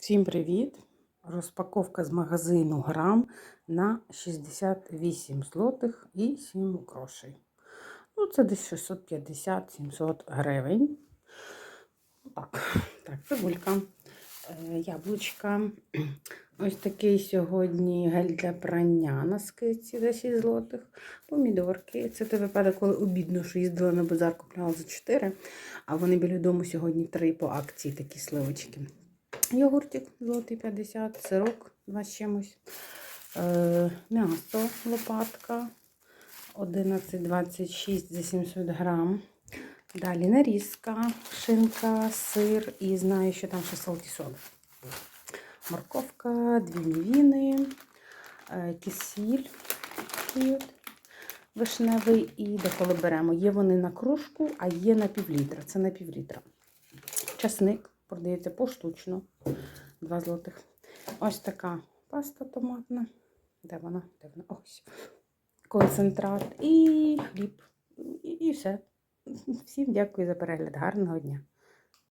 Всім привіт! Розпаковка з магазину грам на 68 злотих і 7 грошей. Ну, це десь 650-700 гривень. Так, так, цибулька, е, яблучка. Ось такий сьогодні гель для прання на скидці за 6 злотих. Помідорки. Це той випадок, коли обідно, що їздила на базар, купляла за 4, а вони біля дому сьогодні 3 по акції такі сливочки. Йогуртик золотий 50, сирок 2 з чимось. Е, м'ясо лопатка 11,26 за 700 грам. Далі нарізка, шинка, сир і знаю, що там ще салтісол. Морковка, дві мівіни, е, кисіль вишневий і деколи беремо. Є вони на кружку, а є на півлітра. Це на півлітра. Часник продається поштучно. Два злотих. Ось така паста томатна. Де вона? Де вона? Ось. Концентрат і хліб. І, і все. Всім дякую за перегляд. Гарного дня.